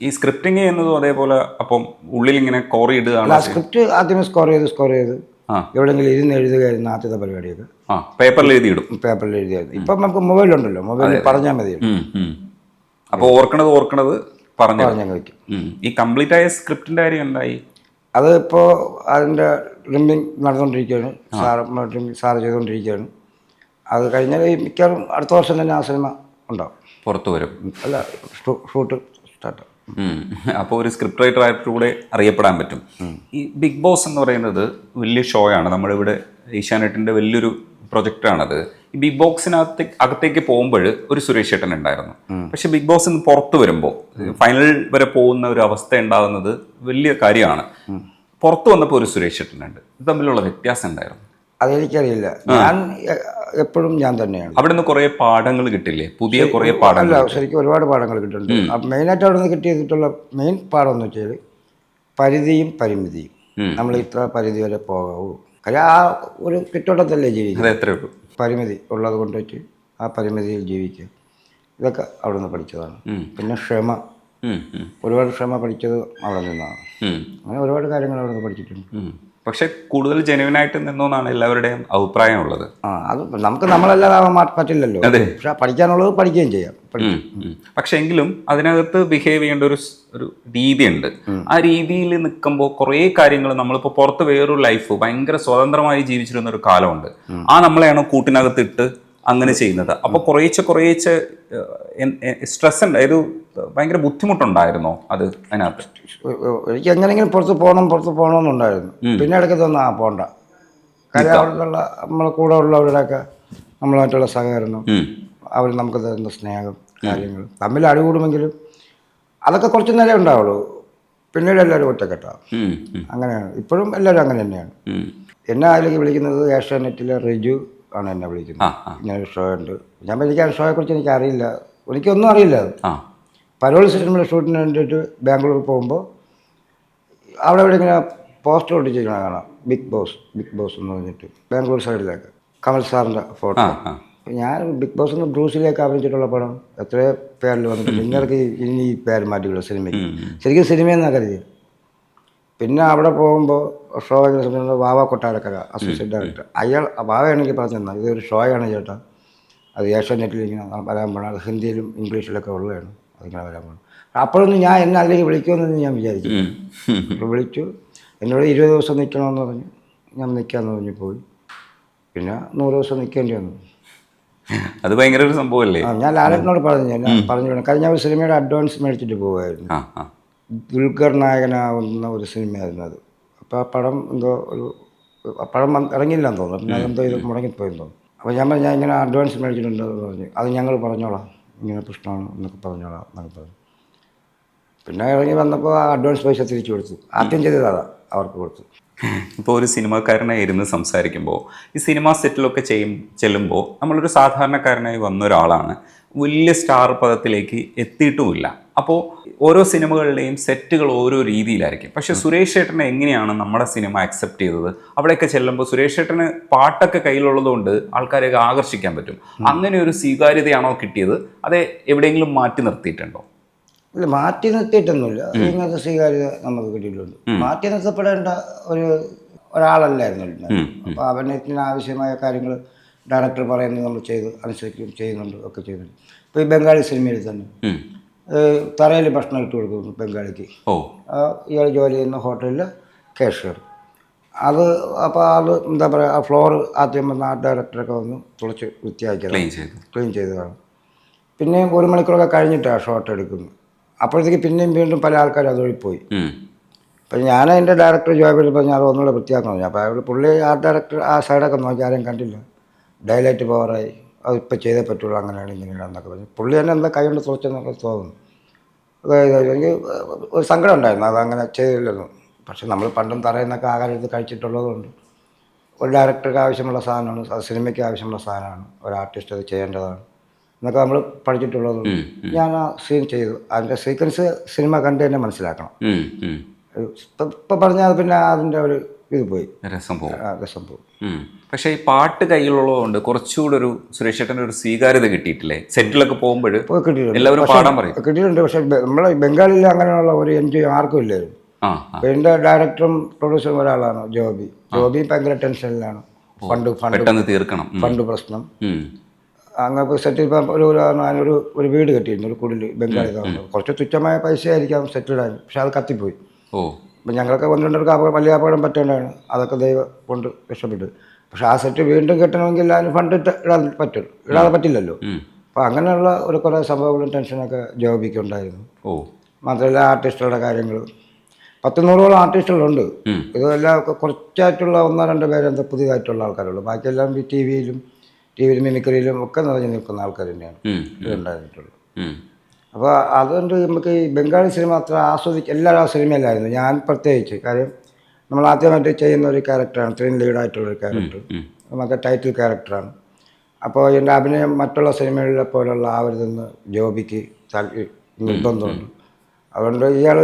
ഈ സ്ക്രിപ്റ്റിംഗ് ചെയ്യുന്നതും അതേപോലെ അപ്പം ഉള്ളിൽ ഇങ്ങനെ കോറി ഇടുകയാണ് സ്ക്രിപ്റ്റ് ആദ്യമേ സ്കോർ ചെയ്ത് സ്കോർ ചെയ്ത്. എവിടെങ്കിലും എവിടെയെങ്കിലും ഇരുന്ന് എഴുതുകയായിരുന്നു ആദ്യത്തെ പരിപാടിയൊക്കെ. ആ പേപ്പറിൽ എഴുതിയിടും. പേപ്പറിൽ എഴുതിയായിരുന്നു ഇപ്പം നമുക്ക് മൊബൈലുണ്ടല്ലോ മൊബൈലിൽ പറഞ്ഞാൽ മതി ഉം, ഉം. അപ്പൊ ഓർക്കണത് ഓർക്കണത് പറഞ്ഞു പറഞ്ഞാൽ വയ്ക്കും. ഈ കംപ്ലീറ്റ് ആയ സ്ക്രിപ്റ്റിന്റെ കാര്യം എന്തായി? അത് ഇപ്പോൾ അതിന്റെ ട്രിമ്മിങ് നടന്നുകൊണ്ടിരിക്കുകയാണ് സാറ് ട്രിമ്മിങ് സാറ് ചെയ്തുകൊണ്ടിരിക്കുകയാണ്. അത് കഴിഞ്ഞാൽ ഈ മിക്കവാറും അടുത്ത വർഷം തന്നെ ആ സിനിമ ഉണ്ടാവും. പുറത്തു വരും. അല്ല ഷൂട്ട് സ്റ്റാർട്ട് അപ്പോൾ ഒരു സ്ക്രിപ്റ്റ് റൈറ്റർ ആയിട്ടൂടെ അറിയപ്പെടാൻ പറ്റും. ഈ ബിഗ് ബോസ് എന്ന് പറയുന്നത് വലിയ ഷോ ആണ്. നമ്മളിവിടെ ഏഷ്യാനെറ്റിന്റെ വലിയൊരു പ്രൊജക്റ്റാണത് ഈ ബിഗ് ബോക്സിനകത്ത് അകത്തേക്ക് പോകുമ്പോൾ ഒരു സുരേഷ് ഏട്ടൻ ഉണ്ടായിരുന്നു. പക്ഷെ ബിഗ് ബോസ് നിന്ന് പുറത്ത് വരുമ്പോൾ ഫൈനൽ വരെ പോകുന്ന ഒരു അവസ്ഥ ഉണ്ടാകുന്നത് വലിയ കാര്യമാണ്. പുറത്ത് വന്നപ്പോൾ ഒരു സുരേഷ് ഏട്ടനുണ്ട്. ഇത് തമ്മിലുള്ള വ്യത്യാസം ഉണ്ടായിരുന്നു അതെനിക്കറിയില്ല. ഞാൻ എപ്പോഴും ഞാൻ തന്നെയാണ്. അവിടെ നിന്ന് കുറേ പാഠങ്ങൾ കിട്ടില്ലേ? പുതിയ കുറേ പാഠങ്ങൾ അല്ല ശരിക്കും ഒരുപാട് പാഠങ്ങൾ കിട്ടുന്നുണ്ട് മെയിനായിട്ട് അവിടെ നിന്ന് കിട്ടിയിട്ടുള്ള മെയിൻ പാഠം എന്ന് വെച്ചാൽ പരിധിയും പരിമിതിയും. നമ്മൾ ഇത്ര പരിധി വരെ പോകാവൂ. കാര്യം ആ ഒരു കിട്ടോട്ടത്തല്ലേ ജീവിക്കുക? അത് പരിമിതി ഉള്ളത് കൊണ്ട് വെച്ച് ആ പരിമിതിയിൽ ജീവിക്കുക. ഇതൊക്കെ അവിടെ നിന്ന് പഠിച്ചതാണ് പിന്നെ ക്ഷമ. ഒരുപാട് ക്ഷമ പഠിച്ചത് അവിടെ നിന്നാണ്. അങ്ങനെ ഒരുപാട് കാര്യങ്ങൾ അവിടെ നിന്ന് പഠിച്ചിട്ടുണ്ട്. പക്ഷെ കൂടുതൽ ജെനുവിനായിട്ട് നിന്നോന്നാണ് എല്ലാവരുടെയും അഭിപ്രായമുള്ളത്. ആ അത് നമുക്ക് നമ്മളെല്ലാം പറ്റില്ലല്ലോ. അതെ. പക്ഷെ പഠിക്കാനുള്ളത് പഠിക്കുകയും ചെയ്യാം. പക്ഷെ എങ്കിലും അതിനകത്ത് ബിഹേവ് ചെയ്യേണ്ട ഒരു ഒരു രീതിയുണ്ട്. ആ രീതിയിൽ നിൽക്കുമ്പോൾ കുറേ കാര്യങ്ങൾ നമ്മളിപ്പോൾ പുറത്ത് വേറൊരു ലൈഫ് ഭയങ്കര സ്വതന്ത്രമായി ജീവിച്ചിരുന്ന ഒരു കാലമുണ്ട് ആ നമ്മളെയാണോ കൂട്ടിനകത്ത് ഇട്ട് അങ്ങനെ ചെയ്യുന്നത്. അപ്പൊ കുറേച്ച് കുറേച്ച് സ്ട്രെസ് ഉണ്ടായത് ഭയങ്കര ബുദ്ധിമുട്ടുണ്ടായിരുന്നോ അത് അതിനകത്ത്? എനിക്ക് എങ്ങനെയെങ്കിലും പുറത്ത് പോകണം പുറത്ത് പോകണമെന്നുണ്ടായിരുന്നു. പിന്നെ ഇടയ്ക്ക് തന്നെ ആ പോണ്ട. കാര്യം അവിടെയുള്ള നമ്മളെ കൂടെ ഉള്ളവരുടെയൊക്കെ നമ്മളായിട്ടുള്ള സഹകരണം അവർ നമുക്ക് തരുന്ന സ്നേഹം കാര്യങ്ങൾ. തമ്മിൽ അടികൂടുമെങ്കിലും അതൊക്കെ കുറച്ച് നേരം ഉണ്ടാവുള്ളൂ. പിന്നീട് എല്ലാവരും ഉം, അങ്ങനെയാണ്. ഇപ്പോഴും എല്ലാവരും അങ്ങനെ തന്നെയാണ്. എന്നെ അതിലേക്ക് വിളിക്കുന്നത് ഏഷ്യാനെറ്റിലെ റിജു ആണ് എന്നെ വിളിക്കുന്നത്. ഞാൻ ഷോയുണ്ട് ഇങ്ങനെ ഒരു ഷോ ഉണ്ട്. ഞാൻ എനിക്ക് ആ ഷോയെക്കുറിച്ച് എനിക്ക് അറിയില്ല എനിക്കൊന്നും അറിയില്ല പരോൾ സിനിമയുടെ ഷൂട്ടിന് വേണ്ടിയിട്ട് ബാംഗ്ലൂർ പോകുമ്പോൾ അവിടെ ഇവിടെ ഇങ്ങനെ പോസ്റ്റർ ഒട്ടിച്ചിരിക്കണ കാണാം. ബിഗ് ബോസ് ബിഗ് ബോസ് എന്ന് പറഞ്ഞിട്ട്. ബാംഗ്ലൂർ സൈഡിലേക്ക്. കമൽ സാറിന്റെ ഫോട്ടോ. ഞാൻ ബിഗ് ബോസ് എന്ന് ബ്രൂസിലേക്ക് അഭിനയിച്ചിട്ടുള്ള പടം എത്രയോ പേരിൽ വന്നിട്ടുണ്ട്. നിങ്ങൾക്ക് ഇനി ഈ പേര് മാറ്റിയുള്ള സിനിമയ്ക്ക്. ശരിക്കും സിനിമയെന്നാണ് കരുതിയത് പിന്നെ അവിടെ പോകുമ്പോൾ ഷോ സമയത്ത് വാവ കൊട്ടാരക്കര അസോസിയേറ്റ് ഡയറക്ടർ അയാൾ വാവയാണ് എനിക്ക് പറഞ്ഞു തന്നാൽ ഇതൊരു ഷോയാണ് ചേട്ടാ. അത് ഏഷ്യാനെറ്റിൽ ഇങ്ങനെ വരാൻ പോകണം അത് ഹിന്ദിയിലും ഇംഗ്ലീഷിലൊക്കെ ഉള്ളതാണ് അതിങ്ങനെ വരാൻ പോകണം അപ്പോഴൊന്നും ഞാൻ എന്നെ അല്ലെങ്കിൽ വിളിക്കുമെന്ന് ഞാൻ വിചാരിച്ചു. വിളിച്ചു എന്നോട് ഇരുപത് ദിവസം നിൽക്കണമെന്ന് പറഞ്ഞു. ഞാൻ നിൽക്കാമെന്ന് പറഞ്ഞു പോയി. പിന്നെ നൂറ് ദിവസം നിൽക്കേണ്ടി വന്നു. അത് ഭയങ്കര ഒരു സംഭവമല്ലേ? ഞാൻ ലാലറ്റിനോട് പറഞ്ഞു ഞാൻ പറഞ്ഞു വിടണം. ഞാൻ ഒരു സിനിമയുടെ അഡ്വാൻസ് മേടിച്ചിട്ട് പോവുമായിരുന്നു ദുൽഖർ നായകനാവുന്ന ഒരു സിനിമയായിരുന്നു അത്. അപ്പോൾ ആ പടം എന്തോ ഒരു ആ പടം വന്ന് ഇറങ്ങിയില്ലെന്ന് തോന്നുന്നു. പിന്നെ എന്തോ ഇത് മുടങ്ങിപ്പോയെന്ന് തോന്നുന്നു. അപ്പോൾ ഞാൻ പറഞ്ഞു ഞാൻ ഇങ്ങനെ അഡ്വാൻസ് മേടിച്ചിട്ടുണ്ട് എന്ന് പറഞ്ഞു. അത് ഞങ്ങൾ പറഞ്ഞോളാം. ഇങ്ങനെ പ്രശ്നമാണ് എന്നൊക്കെ പറഞ്ഞോളാം എന്നൊക്കെ പറഞ്ഞു. പിന്നെ ഇറങ്ങി വന്നപ്പോൾ ആ അഡ്വാൻസ് പൈസ തിരിച്ചു കൊടുത്തു. ആദ്യം ചെയ്തത് അതാ അവർക്ക് കൊടുത്തു. ഇപ്പോൾ ഒരു സിനിമക്കാരനായി ഇരുന്ന് സംസാരിക്കുമ്പോൾ ഈ സിനിമാ സെറ്റിലൊക്കെ ചെയ്യും ചെല്ലുമ്പോൾ നമ്മളൊരു സാധാരണക്കാരനായി വന്ന ഒരാളാണ്. വലിയ സ്റ്റാർ പദത്തിലേക്ക് എത്തിയിട്ടുമില്ല. അപ്പോൾ ഓരോ സിനിമകളുടെയും സെറ്റുകൾ ഓരോ രീതിയിലായിരിക്കും. പക്ഷേ സുരേഷ് ഏട്ടനെ എങ്ങനെയാണ് നമ്മുടെ സിനിമ അക്സെപ്റ്റ് ചെയ്തത്? അവിടെയൊക്കെ ചെല്ലുമ്പോൾ സുരേഷ് ഏട്ടന് പാട്ടൊക്കെ കയ്യിലുള്ളതുകൊണ്ട് ആൾക്കാരെയൊക്കെ ആകർഷിക്കാൻ പറ്റും. അങ്ങനെ ഒരു സ്വീകാര്യതയാണോ കിട്ടിയത്? അതെ എവിടെയെങ്കിലും മാറ്റി നിർത്തിയിട്ടുണ്ടോ? ഇല്ല മാറ്റി നിർത്തിയിട്ടൊന്നുമില്ല. അതിനകത്ത് സ്വീകാര്യത നമുക്ക് കിട്ടിയിട്ടുണ്ട്. മാറ്റി നിർത്തപ്പെടേണ്ട ഒരു ഒരാളല്ലായിരുന്നു. അപ്പോൾ അഭിനയത്തിന് ആവശ്യമായ കാര്യങ്ങൾ ഡയറക്ടർ പറയുന്നത് നമ്മൾ ചെയ്ത് അനുസരിക്കുകയും ചെയ്യുന്നുണ്ട് ഒക്കെ ചെയ്യുന്നുണ്ട് ഇപ്പോൾ ഈ ബംഗാളി സിനിമയിൽ തന്നെ. തറയിൽ ഭക്ഷണം ഇട്ട് കൊടുക്കുന്നു ബംഗാളിക്ക്. ഓ. ഇയാൾ ജോലി ചെയ്യുന്ന ഹോട്ടലിൽ കാഷ്യർ അത് അപ്പോൾ അത് എന്താ പറയുക ആ ഫ്ലോർ ആദ്യം വന്ന ആ ഡയറക്ടറൊക്കെ വന്ന് തുളച്ച് വൃത്തിയാക്കിയത് ക്ലീൻ ചെയ്തതാണ്. പിന്നെയും ഒരു മണിക്കൂറൊക്കെ കഴിഞ്ഞിട്ടാണ് ഷോട്ട് എടുക്കുന്നത്. അപ്പോഴത്തേക്ക് പിന്നെയും വീണ്ടും പല ആൾക്കാരും അതുവഴി പോയി. അപ്പം ഞാൻ അതിന്റെ ഡയറക്ടർ ജോബിൽ പറഞ്ഞാൽ അത് ഒന്നുകൂടെ വൃത്തിയാക്കണം. അപ്പോൾ അയാൾ പുള്ളി ആ ഡയറക്ടർ ആ സൈഡൊക്കെ നോക്കി ആരെയും കണ്ടില്ല. ഡയലൈറ്റ് പവറായി അത് ഇപ്പം ചെയ്തേ പറ്റുള്ളൂ അങ്ങനെയാണ് ഇങ്ങനെയാണ് എന്നൊക്കെ പറഞ്ഞു. പുള്ളി തന്നെ എന്താ കൈ കൊണ്ട് തുറച്ചെന്നൊക്കെ തോന്നുന്നു അതായത് എനിക്ക് ഒരു സങ്കടം ഉണ്ടായിരുന്നു അതങ്ങനെ ചെയ്തില്ലല്ലോ പക്ഷെ നമ്മൾ പണ്ടും തറയുന്നൊക്കെ ആഹാരം എടുത്ത് കഴിച്ചിട്ടുള്ളതുകൊണ്ട്. ഒരു ഡയറക്ടർക്ക് ആവശ്യമുള്ള സാധനമാണ് അത് സിനിമയ്ക്ക് ആവശ്യമുള്ള സാധനമാണ് ഒരു ആർട്ടിസ്റ്റ് അത് ചെയ്യേണ്ടതാണ് എന്നൊക്കെ നമ്മൾ പഠിച്ചിട്ടുള്ളതുകൊണ്ട് ഞാൻ ആ സീൻ ചെയ്തു. അതിന്റെ സീക്വൻസ് സിനിമ കണ്ട് തന്നെ മനസ്സിലാക്കണം. ഇപ്പം പറഞ്ഞാൽ പിന്നെ അതിന്റെ ഒരു ഇത് പോയി. രസം പോകും ആ രസം പോകും. പക്ഷേ ഈ പാട്ട് കയ്യിലുള്ളതുകൊണ്ട് കുറച്ചുകൂടെ ഒരു സുരേഷ് ചേട്ടന്റെ ഒരു സ്വീകാര്യത കിട്ടിയിട്ടില്ലേ? സെറ്റിലൊക്കെ പോകുമ്പോൾ കിട്ടിയിട്ടുണ്ട്. എല്ലാവരും പാടാൻ പറയും. കിട്ടിയിട്ടുണ്ട്. പക്ഷേ നമ്മൾ നമ്മളെ ബംഗാളിൽ അങ്ങനെയുള്ള ഒരു എൻജോയ് ആർക്കും ഇല്ലായിരുന്നു. എന്റെ ഡയറക്ടറും പ്രൊഡ്യൂസറും ഒരാളാണ് ജോബി. ജോബി ഭയങ്കര ടെൻഷനിലാണ്. ഫണ്ട് ഫണ്ട് തീർക്കണം. ഫണ്ട് പ്രശ്നം. അങ്ങനെ സെറ്റിൽ ഒരു ഞാനൊരു ഒരു ഒരു വീട് കെട്ടിയിരുന്നു ഒരു കുടിൽ ബംഗാളി കുറച്ച് തുച്ഛമായ പൈസ ആയിരിക്കാം സെറ്റിൽഡായി പക്ഷെ അത് കത്തിപ്പോയി. ഓ. അപ്പം ഞങ്ങൾക്ക് ഒന്ന് രണ്ടർക്ക് അപകടം വലിയ അപകടം പറ്റേണ്ടതാണ്. അതൊക്കെ ദൈവം കൊണ്ട് രക്ഷപ്പെട്ടു. പക്ഷെ ആ സെറ്റ് വീണ്ടും കിട്ടണമെങ്കിൽ അതിന് ഫണ്ട് ഇട്ട് ഇടാൻ പറ്റും. ഇടാതെ പറ്റില്ലല്ലോ. അപ്പം അങ്ങനെയുള്ള ഒരു കുറേ സംഭവങ്ങളും ടെൻഷനൊക്കെ ജോബിക്ക് ഉണ്ടായിരുന്നു ഓ. മാത്രമല്ല ആർട്ടിസ്റ്റുകളുടെ കാര്യങ്ങൾ. പത്ത് നൂറോളം ആർട്ടിസ്റ്റുകളുണ്ട്. ഇതെല്ലാം കുറച്ചായിട്ടുള്ള ഒന്നോ രണ്ടോ പേരെന്താ പുതിയതായിട്ടുള്ള ആൾക്കാരുള്ളൂ. ബാക്കിയെല്ലാം ഈ ടി വിയിലും ടി വിയിലും മിമിക്രിയിലും ഒക്കെ നിറഞ്ഞു നിൽക്കുന്ന ആൾക്കാർ തന്നെയാണ് ഉം. അപ്പോൾ അതുകൊണ്ട് നമുക്ക് ഈ ബംഗാളി സിനിമ അത്ര ആസ്വദിച്ച് എല്ലാവരും ആ സിനിമയിലായിരുന്നു ഞാൻ പ്രത്യേകിച്ച് കാര്യം നമ്മൾ ആദ്യമായിട്ട് ചെയ്യുന്ന ഒരു ക്യാരക്ടറാണ്. ത്രീൻ ലീഡായിട്ടുള്ള ഒരു ക്യാരക്ടർ. നമുക്ക് ടൈറ്റിൽ ക്യാരക്ടറാണ്. അപ്പോൾ എന്റെ അഭിനയം മറ്റുള്ള സിനിമകളിലെ പോലുള്ള ആവരുതെന്ന് ജോബിക്ക് നിർബന്ധമുണ്ട്. അതുകൊണ്ട് ഇയാൾ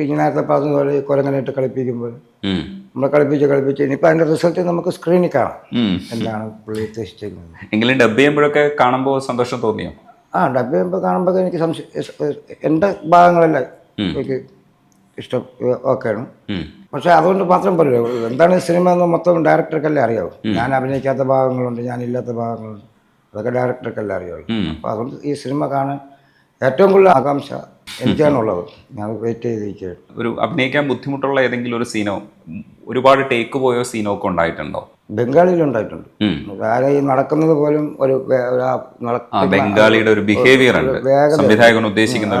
ഈ നേരത്തെ പറഞ്ഞതുപോലെ കുരങ്ങനായിട്ട് കളിപ്പിക്കുമ്പോൾ നമ്മൾ നമ്മളെ കളിപ്പിച്ച് കളിപ്പിച്ച് ഇനിയിപ്പോൾ അതിന്റെ റിസൾട്ട് നമുക്ക് സ്ക്രീനിൽ കാണാം. എന്താണ് പുള്ളി ഉദ്ദേശിച്ചിരിക്കുന്നത് എങ്കിലും ഡബ് ചെയ്യുമ്പോഴൊക്കെ കാണുമ്പോൾ സന്തോഷം തോന്നിയോ? ആ ഡബ് ചെയ്യുമ്പോൾ കാണുമ്പോൾ എനിക്ക് സംശയം എന്റെ ഭാഗങ്ങളെല്ലാം എനിക്ക് ഇഷ്ടം ഓക്കെയാണ് പക്ഷെ അതുകൊണ്ട് മാത്രം പറയൂ എന്താണ് ഈ സിനിമ എന്ന് മൊത്തം ഡയറക്ടർക്കല്ലേ അറിയാവൂ. ഞാൻ അഭിനയിക്കാത്ത ഭാഗങ്ങളുണ്ട് ഞാൻ ഇല്ലാത്ത ഭാഗങ്ങളുണ്ട്. അതൊക്കെ ഡയറക്ടർക്കല്ലേ അറിയാവുള്ളൂ അപ്പം അപ്പോൾ അതുകൊണ്ട് ഈ സിനിമ കാണാൻ ഏറ്റവും കൂടുതൽ ആകാംക്ഷ എനിക്കാണുള്ളത്. ഞാൻ വെയിറ്റ് ചെയ്തിരിക്കുകയാണ്. ഒരു അഭിനയിക്കാൻ ബുദ്ധിമുട്ടുള്ള ഏതെങ്കിലും ഒരു സീനോ ഒരുപാട് ടേക്ക് പോയോ സീനോ ഒക്കെ ഉണ്ടായിട്ടുണ്ടോ? ബംഗാളിയിലുണ്ടായിട്ടുണ്ട്. ഉണ്ടായിട്ടുണ്ട് ആരെ ഈ നടക്കുന്നത് പോലും ഒരു ബംഗാളിയുടെ ഒരു ബിഹേവിയർ സംവിധായകൻ ഉദ്ദേശിക്കുന്ന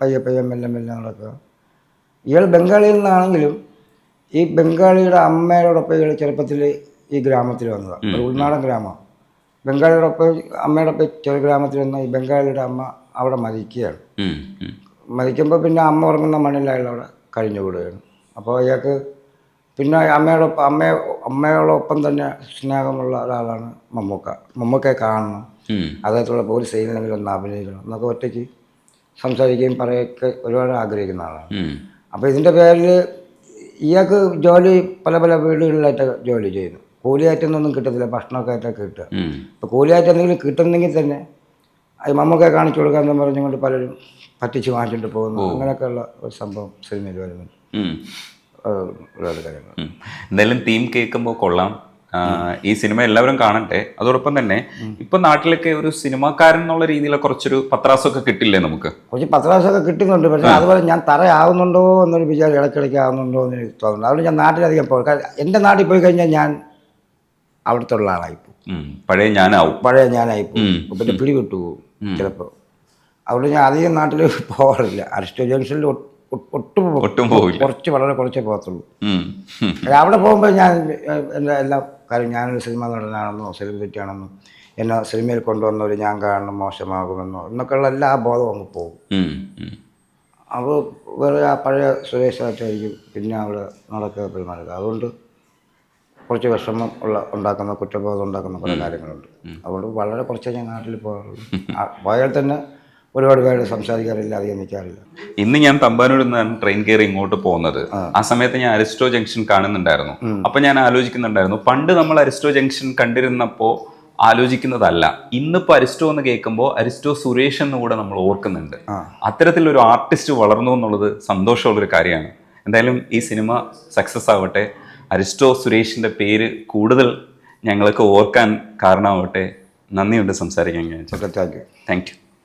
പയ്യെ പയ്യെ മെല്ലെ മെല്ലെ നടക്കുക. ഇയാൾ ബംഗാളിയിൽ നിന്നാണെങ്കിലും ഈ ബംഗാളിയുടെ അമ്മയോടൊപ്പം ഇയാൾ ചെറുപ്പത്തിൽ ഈ ഗ്രാമത്തിൽ വന്നതാണ് ഒരു ഉൾനാടൻ ഗ്രാമമാണ് ബംഗാളിയോടൊപ്പം അമ്മയോടൊപ്പം ചെറു ഗ്രാമത്തിൽ വന്ന ഈ ബംഗാളിയുടെ അമ്മ അവിടെ മരിക്കുകയാണ്. മരിക്കുമ്പോൾ പിന്നെ അമ്മ ഉറങ്ങുന്ന മണ്ണിൽ അയാൾ അവിടെ കഴിഞ്ഞു വിടുകയാണ് അപ്പോൾ ഇയാൾക്ക് പിന്നെ അമ്മയോടൊപ്പം അമ്മ അമ്മയോടൊപ്പം തന്നെ സ്നേഹമുള്ള ഒരാളാണ് മമ്മൂക്ക. മമ്മൂക്കയെ കാണണം. അദ്ദേഹത്തോടെ പോലീസ് ചെയ്യുന്നെങ്കിൽ ഒന്ന് അഭിനയിക്കണം. എന്നൊക്കെ ഒറ്റയ്ക്ക് സംസാരിക്കുകയും പറയുകയൊക്കെ ഒരുപാട് ആഗ്രഹിക്കുന്ന ആളാണ്. അപ്പോൾ ഇതിന്റെ പേരിൽ ഇയാൾക്ക് ജോലി പല പല വീടുകളിലായിട്ട് ജോലി ചെയ്യുന്നു. കൂലിയായിട്ടൊന്നും കിട്ടത്തില്ല. ഭക്ഷണമൊക്കെ ആയിട്ടൊക്കെ കിട്ടുക. ഇപ്പോൾ കൂലിയായിട്ട് എന്തെങ്കിലും കിട്ടുന്നെങ്കിൽ തന്നെ അത് മമ്മൂക്കെ കാണിച്ചു കൊടുക്കാമെന്ന് പറഞ്ഞുകൊണ്ട് പലരും പറ്റിച്ച് വാങ്ങിച്ചിട്ട് പോകുന്നു. അങ്ങനെയൊക്കെയുള്ള ഒരു സംഭവം സിനിമയിൽ വരുന്നുണ്ട്. ഒരുപാട് കാര്യങ്ങൾ എന്തായാലും തീം കേൾക്കുമ്പോൾ കൊള്ളാം. ഈ സിനിമ എല്ലാവരും കാണട്ടെ. അതോടൊപ്പം തന്നെ ഇപ്പൊ നാട്ടിലൊക്കെ ഒരു സിനിമാക്കാരൻ എന്നുള്ള രീതിയിൽ കുറച്ചൊരു പത്രാസൊക്കെ കിട്ടില്ലേ നമുക്ക്? കുറച്ച് പത്രാസൊക്കെ കിട്ടുന്നുണ്ട്. പക്ഷേ അതുപോലെ ഞാൻ തറയാവുന്നുണ്ടോ എന്നൊരു വിചാരം ഇടയ്ക്കിടയ്ക്ക് ആവുന്നുണ്ടോ എന്ന് എനിക്ക് തോന്നുന്നു അതുകൊണ്ട് ഞാൻ നാട്ടിലധികം പോകും എന്റെ എന്റെ നാട്ടിൽ പോയി കഴിഞ്ഞാൽ ഞാൻ അവിടുത്തെ ഉള്ള ആളായി പഴയ ഞാനാവും. പഴയ പോകും. പിന്നെ പിടി വിട്ടു പോകും ചിലപ്പോൾ അതുകൊണ്ട് ഞാൻ അധികം നാട്ടിൽ പോകാറില്ല. അരിസ്റ്റോ ജംഗ്ഷനിൽ ഒട്ടും ഒട്ടും പോവില്ല. കുറച്ച് വളരെ കുറച്ചേ പോകത്തുള്ളൂ. അവിടെ പോകുമ്പോൾ ഞാൻ എല്ലാ എല്ലാ കാര്യം ഞാനൊരു സിനിമ നടനാണെന്നോ സെലിബ്രിറ്റി ആണെന്നോ എന്നെ സിനിമയിൽ കൊണ്ടുവന്നൊരു ഞാൻ കാണണം മോശമാകുമെന്നോ എന്നൊക്കെയുള്ള എല്ലാ ബോധവും അങ്ങ് പോകും. അപ്പോൾ വേറെ ആ പഴയ സുരേഷായിട്ടായിരിക്കും പിന്നെ അവിടെ നടക്കുക പെരുമാറുക. അതുകൊണ്ട് കുറച്ച് വിഷമം ഉള്ള ഉണ്ടാക്കുന്ന കുറ്റബോധം ഉണ്ടാക്കുന്ന കുറേ കാര്യങ്ങളുണ്ട്. അതുകൊണ്ട് വളരെ കുറച്ചേ ഞാൻ നാട്ടിൽ പോകാറുള്ളൂ. പോയാൽ തന്നെ ഒരുപാട് പേര് സംസാരിക്കാറില്ല അധികം നിൽക്കാറില്ല ഇന്ന് ഞാൻ തമ്പാനൂരിൽ നിന്നാണ് ട്രെയിൻ കയറി ഇങ്ങോട്ട് പോകുന്നത്. ആ. സമയത്ത് ഞാൻ അരിസ്റ്റോ ജംഗ്ഷൻ കാണുന്നുണ്ടായിരുന്നു. അപ്പൊ ഞാൻ ആലോചിക്കുന്നുണ്ടായിരുന്നു. പണ്ട് നമ്മൾ അരിസ്റ്റോ ജംഗ്ഷൻ കണ്ടിരുന്നപ്പോ ആലോചിക്കുന്നതല്ല. ഇന്നിപ്പോ അരിസ്റ്റോ എന്ന് കേൾക്കുമ്പോൾ അരിസ്റ്റോ സുരേഷ് എന്ന് കൂടെ നമ്മൾ ഓർക്കുന്നുണ്ട്. അത്തരത്തിലൊരു ആർട്ടിസ്റ്റ് വളർന്നു എന്നുള്ളത് സന്തോഷമുള്ളൊരു കാര്യമാണ്. എന്തായാലും ഈ സിനിമ സക്സസ് ആവട്ടെ അരിസ്റ്റോ സുരേഷിന്റെ പേര് കൂടുതൽ ഞങ്ങൾക്ക് ഓർക്കാൻ കാരണമാവട്ടെ. നന്ദിയുണ്ട് സംസാരിക്കാൻ താങ്ക് യു താങ്ക് യു